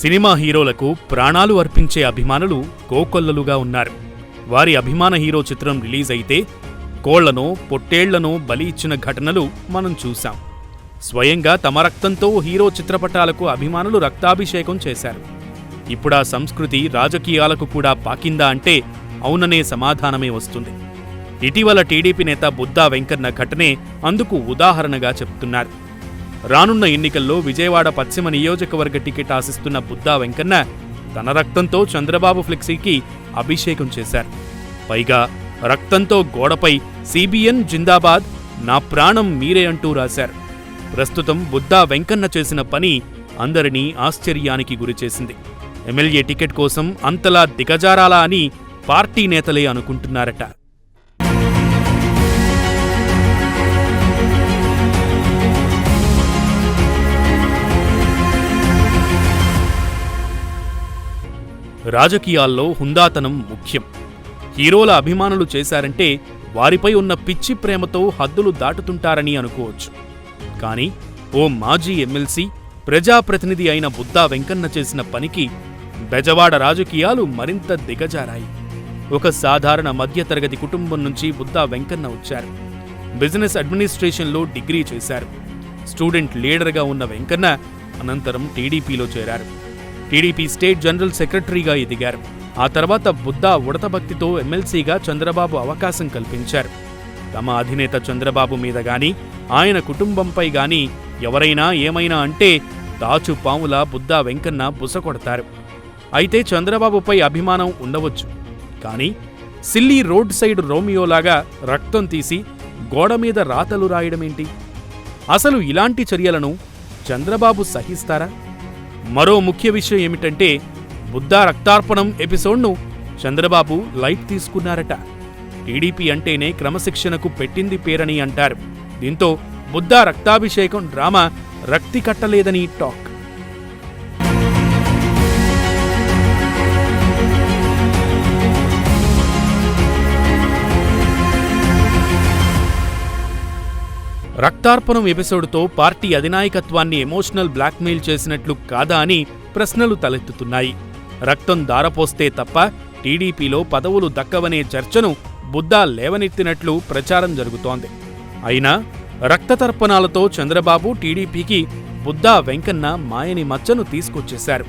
Cinema హీరోలకు ప్రాణాలు అర్పించే అభిమానులు కోకొల్లలుగా ఉన్నారు. వారి అభిమాన హీరో చిత్రం రిలీజ్ అయితే కోళ్ళను పొట్టేళ్ళను బలి ఇచ్చిన ఘటనలు మనం చూశాం. స్వయంగా తమ రక్తంతో హీరో చిత్రపటాలకు అభిమానులు రక్తాభిషేకం చేశారు. ఇప్పుడా సంస్కృతి రాజకీయాలకు కూడా పాకిందా అంటే అవుననే సమాధానమే వస్తుంది. ఇటీవల టీడీపీ నేత బుద్దా వెంకన్న ఘటనే అందుకు ఉదాహరణగా చెప్తున్నారు. రానున్న ఎన్నికల్లో విజయవాడ పశ్చిమ నియోజకవర్గ టికెట్ ఆశిస్తున్న బుద్దా వెంకన్న తన రక్తంతో చంద్రబాబు ఫ్లెక్సీకి అభిషేకం చేశారు. పైగా రక్తంతో గోడపై సిబిఎన్ జిందాబాద్ నా ప్రాణం మీరే అంటూ రాశారు. ప్రస్తుతం బుద్దా వెంకన్న చేసిన పని అందరినీ ఆశ్చర్యానికి గురిచేసింది ఎమ్మెల్యే టికెట్ కోసం అంతలా దిగజారాలా అని పార్టీ నేతలే అనుకుంటున్నారట. రాజకీయాల్లో హుందాతనం ముఖ్యం. హీరోల అభిమానులు చేశారంటే వారిపై ఉన్న పిచ్చి ప్రేమతో హద్దులు దాటుతుంటారని అనుకోవచ్చు. కానీ ఓ మాజీ ఎమ్మెల్సీ ప్రజాప్రతినిధి అయిన బుద్దా వెంకన్న చేసిన పనికి బెజవాడ రాజకీయాలు మరింత దిగజారాయి. ఒక సాధారణ మధ్యతరగతి కుటుంబం నుంచి బుద్దా వెంకన్న వచ్చారు. బిజినెస్ అడ్మినిస్ట్రేషన్లో డిగ్రీ చేశారు. స్టూడెంట్ లీడర్గా ఉన్న వెంకన్న అనంతరం టీడీపీలో చేరారు. టీడీపీ స్టేట్ జనరల్ సెక్రటరీగా ఎదిగారు. ఆ తర్వాత బుద్దా ఉడతభక్తితో ఎమ్మెల్సీగా చంద్రబాబు అవకాశం కల్పించారు. తమ అధినేత చంద్రబాబు మీద గాని ఆయన కుటుంబంపై గాని ఎవరైనా ఏమైనా అంటే దాచు పాముల బుద్దా వెంకన్న బుసకొడతారు అయితే చంద్రబాబుపై అభిమానం ఉండవచ్చు. కానీ సిల్లీ రోడ్ సైడ్ రోమియోలాగా రక్తం తీసి గోడ మీద రాతలు రాయడమేంటి? అసలు ఇలాంటి చర్యలను చంద్రబాబు సహిస్తారా? మరో ముఖ్య విషయం ఏమిటంటే బుద్ధా రక్తార్పణం ఎపిసోడ్ను చంద్రబాబు లైట్ తీసుకున్నారట. టీడీపీ అంటేనే క్రమశిక్షణకు పెట్టింది పేరని అంటారు. దీంతో బుద్ధా రక్తాభిషేకం డ్రామా రక్తి కట్టలేదని టాక్. రక్తార్పణం ఎపిసోడ్తో పార్టీ అధినాయకత్వాన్ని ఎమోషనల్ బ్లాక్మెయిల్ చేసినట్లు కాదా అని ప్రశ్నలు తలెత్తుతున్నాయి. రక్తం దారపోస్తే తప్ప టీడీపీలో పదవులు దక్కవనే చర్చను బుద్దా లేవనెత్తినట్లు ప్రచారం జరుగుతోంది. అయినా రక్తతర్పణాలతో చంద్రబాబు టీడీపీకి బుద్దా వెంకన్న మాయని మచ్చను తీసుకొచ్చేశారు.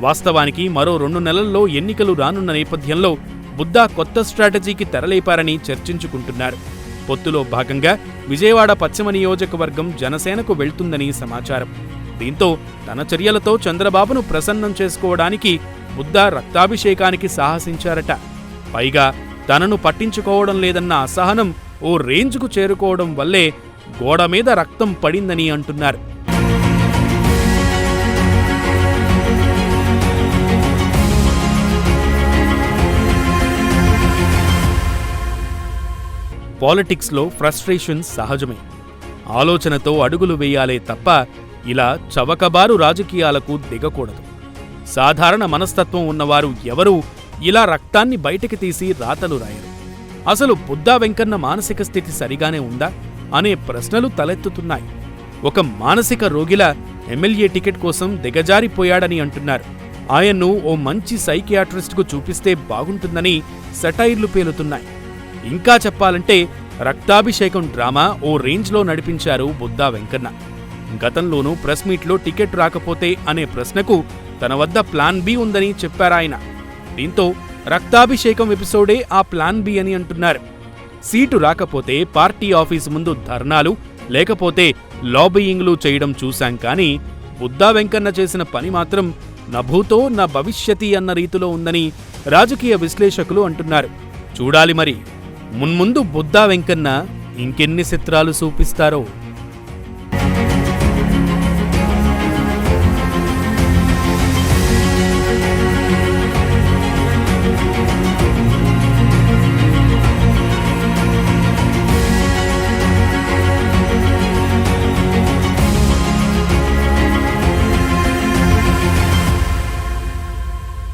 వాస్తవానికి మరో రెండు నెలల్లో ఎన్నికలు రానున్న నేపథ్యంలో బుద్దా కొత్త స్ట్రాటజీకి తెరలేపారని చర్చించుకుంటున్నారు. పొత్తులో భాగంగా విజయవాడ పశ్చిమ నియోజకవర్గం జనసేనకు వెళ్తుందని సమాచారం. దీంతో తన చర్యలతో చంద్రబాబును ప్రసన్నం చేసుకోవడానికి ముద్దా రక్తాభిషేకానికి సాహసించారట. పైగా తనను పట్టించుకోవడం లేదన్న అసహనం ఓ రేంజ్కు చేరుకోవడం వల్లే గోడ మీద రక్తం పడిందని అంటున్నారు. పాలిటిక్స్లో ఫ్రస్ట్రేషన్స్ సహజమే. ఆలోచనతో అడుగులు వేయాలే తప్ప ఇలా చవకబారు రాజకీయాలకు దిగకూడదు. సాధారణ మనస్తత్వం ఉన్నవారు ఎవరూ ఇలా రక్తాన్ని బయటికి తీసి రాతలు రాయరు. అసలు బుద్ధా వెంకన్న మానసిక స్థితి సరిగానే ఉందా? అనే ప్రశ్నలు తలెత్తుతున్నాయి. ఒక మానసిక రోగిలా ఎమ్మెల్యే టికెట్ కోసం దిగజారిపోయాడని అంటున్నారు. ఆయన్ను ఓ మంచి సైకియాట్రిస్ట్కు చూపిస్తే బాగుంటుందని సెటైర్లు పేలుతున్నాయి. ఇంకా చెప్పాలంటే రక్తాభిషేకం డ్రామా ఓ రేంజ్లో నడిపించారు బుద్దా వెంకన్న. గతంలోనూ ప్రెస్ మీట్లో టికెట్ రాకపోతే అనే ప్రశ్నకు తన వద్ద ప్లాన్ బి ఉందని చెప్పారాయన. దీంతో రక్తాభిషేకం ఎపిసోడే ఆ ప్లాన్ బి అని అంటున్నారు. సీటు రాకపోతే పార్టీ ఆఫీసు ముందు ధర్నాలు లేకపోతే లాబీయింగ్లు చేయడం చూశాం కానీ బుద్దా వెంకన్న చేసిన పని మాత్రం నభూతో నా భవిష్యతి అన్న రీతిలో ఉందని రాజకీయ విశ్లేషకులు అంటున్నారు. చూడాలి మరి. మున్ముందు బుద్ధా వెంకన్న ఇంకెన్ని చిత్రాలు చూపిస్తారో